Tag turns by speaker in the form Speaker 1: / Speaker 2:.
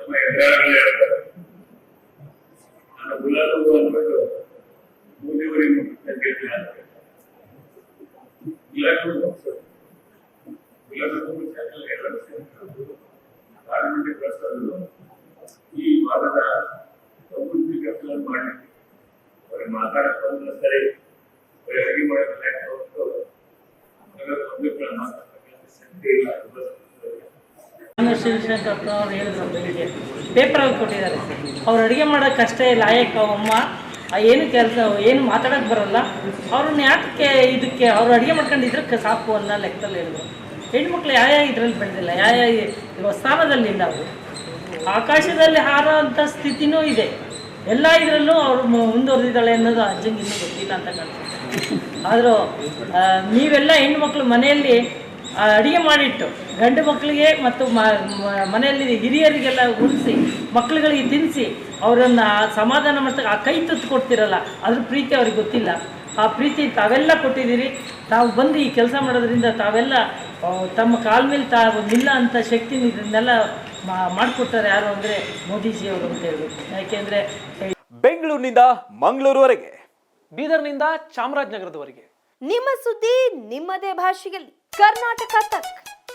Speaker 1: ನಮ್ಮ ಎದುರಾಳಿ ಹೇಳ್ತಾರೆ ನಾನು ಗುಲಾಬು ಅಂದ್ಬಿಟ್ಟು ಮೋದಿಯವರಿಗೆ ಗೆದ್ದಿಲ್ಲ ಗುಲಾಬಿ ಗುಲಾಬಿ ಎಲ್ಲರೂ ಸೇರ್ಕೊಂಡು ಪಾರ್ಲಿಮೆಂಟ್ ಕಳಿಸೋದು ಈ ಭಾಗದ ಅಭಿವೃದ್ಧಿ ಕೆಲಸ ಮಾಡಿ ಅವ್ರಿಗೆ ಮಾತಾಡಕ್ಕೆ ಇಲ್ಲ ಅದು
Speaker 2: ನಾನು ಶಿವಶಂಕರ್ ಅವ್ರು ಹೇಳಿದ್ರು ಬೆಳಿಗ್ಗೆ ಪೇಪರಲ್ಲಿ ಕೊಟ್ಟಿದ್ದಾರೆ. ಅವ್ರು ಅಡುಗೆ ಮಾಡೋಕ್ಕೆ ಅಷ್ಟೇ ಲಾಯಕ್ ಅಮ್ಮ, ಆ ಏನು ಕೆಲಸ, ಏನು ಮಾತಾಡೋಕೆ ಬರಲ್ಲ. ಅವ್ರನ್ನ ಯಾಕೆ ಇದಕ್ಕೆ ಅವ್ರು ಅಡುಗೆ ಮಾಡ್ಕೊಂಡಿದ್ರೆ ಸಾಕು ಅನ್ನೋ ಲೆಕ್ಕದಲ್ಲಿ ಹೇಳಿದ್ರು. ಹೆಣ್ಮಕ್ಳು ಯಾವ ಯಾವ ಇದರಲ್ಲಿ ಬೆಳೆದಿಲ್ಲ, ಯಾವ ಯಾವ ಸ್ಥಾನದಲ್ಲಿಲ್ಲ ಅವರು. ಆಕಾಶದಲ್ಲಿ ಹಾರೋ ಅಂಥ ಸ್ಥಿತಿನೂ ಇದೆ. ಎಲ್ಲ ಇದರಲ್ಲೂ ಅವರು ಮುಂದುವರೆದಿದ್ದಾಳೆ ಅನ್ನೋದು ಅಜ್ಜಂಗೆ ಇನ್ನೂ ಗೊತ್ತಿಲ್ಲ ಅಂತ ಕಾಣ್ತಾರೆ ಆದರೂ ನೀವೆಲ್ಲ ಹೆಣ್ಮಕ್ಳು ಮನೆಯಲ್ಲಿ ಅಡಿಗೆ ಮಾಡಿಟ್ಟು ಗಂಡು ಮಕ್ಕಳಿಗೆ ಮತ್ತು ಮನೆಯಲ್ಲಿ ಹಿರಿಯರಿಗೆಲ್ಲ ಉಣಿಸಿ ಮಕ್ಕಳುಗಳಿಗೆ ತಿನ್ನಿಸಿ ಅವರನ್ನು ಸಮಾಧಾನ ಮಾಡ್ತಕ್ಕ ಆ ಕೈ ತುತ್ತು ಕೊಡ್ತಿರಲ್ಲ ಅದ್ರ ಪ್ರೀತಿ ಅವ್ರಿಗೆ ಗೊತ್ತಿಲ್ಲ. ಆ ಪ್ರೀತಿ ತಾವೆಲ್ಲ ಕೊಟ್ಟಿದ್ದೀರಿ. ತಾವು ಬಂದು ಈ ಕೆಲಸ ಮಾಡೋದ್ರಿಂದ ತಾವೆಲ್ಲ ತಮ್ಮ ಕಾಲ ಮೇಲೆ ತಾವು ನಿಲ್ಲ ಅಂತ ಶಕ್ತಿ ಇದನ್ನೆಲ್ಲ ಮಾಡಿಕೊಡ್ತಾರೆ ಯಾರು ಅಂದರೆ ಮೋದಿಜಿಯವರು ಅಂತ ಹೇಳ್ಬೇಕು ಯಾಕೆಂದರೆ
Speaker 3: ಬೆಂಗಳೂರಿನಿಂದ ಮಂಗಳೂರುವರೆಗೆ
Speaker 4: ಬೀದರ್ನಿಂದ ಚಾಮರಾಜನಗರದವರೆಗೆ.
Speaker 5: ನಿಮ್ಮ ಸುದ್ದಿ ನಿಮ್ಮದೇ ಭಾಷೆಯಲ್ಲಿ. ಕರ್ನಾಟಕ ತಕ್